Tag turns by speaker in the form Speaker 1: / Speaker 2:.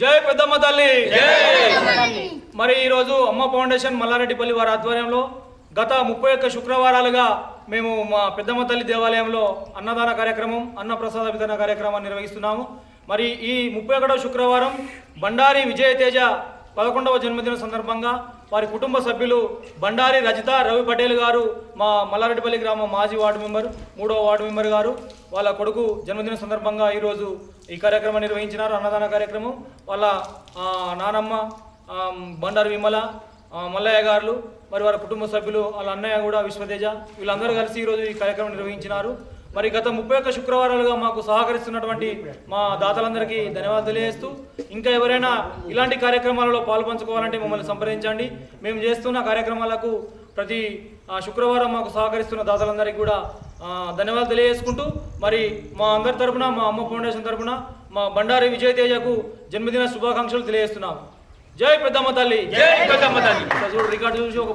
Speaker 1: జై పెద్దమ్మ తల్లి. మరి ఈరోజు అమ్మ ఫౌండేషన్ మల్లారెడ్డిపల్లి వారి ఆధ్వర్యంలో గత ముప్పై ఒక్క శుక్రవారాలుగా మేము మా పెద్దమ్మ తల్లి దేవాలయంలో అన్నదాన కార్యక్రమం అన్నప్రసాద వితరణ కార్యక్రమాన్ని నిర్వహిస్తున్నాము. మరి ఈ ముప్పై ఒకటవ శుక్రవారం బండారి విజయతేజ పదకొండవ జన్మదిన సందర్భంగా వారి కుటుంబ సభ్యులు బండారి రజిత రవి పటేల్ గారు మా మల్లారెడ్డిపల్లి గ్రామ మాజీ వార్డు మెంబర్ మూడవ వార్డు మెంబర్ గారు వాళ్ళ కొడుకు జన్మదిన సందర్భంగా ఈరోజు ఈ కార్యక్రమం నిర్వహించినారు అన్నదాన కార్యక్రమం. వాళ్ళ నానమ్మ బండారు విమల మల్లయ్య గారు మరి వారి కుటుంబ సభ్యులు వాళ్ళ అన్నయ్య కూడా విశ్వతేజ వీళ్ళందరూ కలిసి ఈరోజు ఈ కార్యక్రమం నిర్వహించినారు. మరి గత ముప్పై ఒక్క శుక్రవారాలుగా మాకు సహకరిస్తున్నటువంటి మా దాతలందరికీ ధన్యవాదాలు తెలియజేస్తూ ఇంకా ఎవరైనా ఇలాంటి కార్యక్రమాలలో పాల్పంచుకోవాలంటే మమ్మల్ని సంప్రదించండి. మేము చేస్తున్న కార్యక్రమాలకు ప్రతి శుక్రవారం మాకు సహకరిస్తున్న దాతలందరికీ కూడా ధన్యవాదాలు తెలియజేసుకుంటూ మరి మా అందరి తరపున మా అమ్మ ఫౌండేషన్ తరపున మా బండారి విజయ్ తేజకు జన్మదిన శుభాకాంక్షలు తెలియజేస్తున్నాం జై పెద్దమ్మ తల్లి!
Speaker 2: జై పెద్దమ్మ తల్లి!
Speaker 1: రికార్డు చూసి ఒక